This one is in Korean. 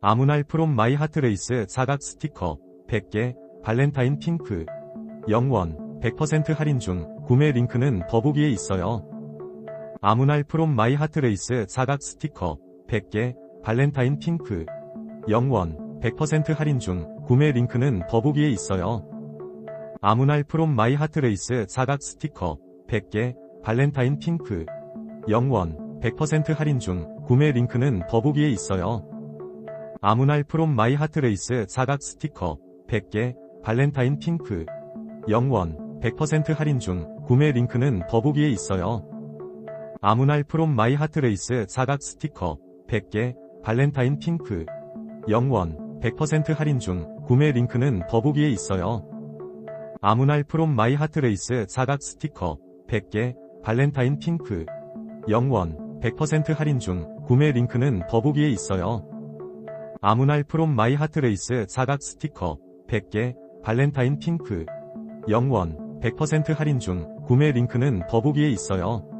아무날 프롬 마이 하트 레이스 사각 스티커 100개 발렌타인 핑크 0원 100% 할인 중 구매 링크는 더보기에 있어요. 아무날 프롬 마이 하트 레이스 사각 스티커 100개 발렌타인 핑크 0원 100% 할인 중 구매 링크는 더보기에 있어요. 아무날 프롬 마이 하트 레이스 사각 스티커 100개 발렌타인 핑크 0원 100% 할인 중 구매 링크는 더보기에 있어요. 아무날 프롬 마이 하트 레이스 사각 스티커 100개 발렌타인 핑크 0원 100% 할인 중 구매 링크는 더보기에 있어요. 아무날 프롬 마이 하트 레이스 사각 스티커 100개 발렌타인 핑크 0원 100% 할인 중 구매 링크는 더보기에 있어요. 아무날 프롬 마이 하트 레이스 사각 스티커 100개 발렌타인 핑크 0원 100% 할인 중 구매 링크는 더보기에 있어요. 아무날 프롬 마이 하트 레이스 사각 스티커 100개 발렌타인 핑크 0원 100% 할인 중 구매 링크는 더보기에 있어요.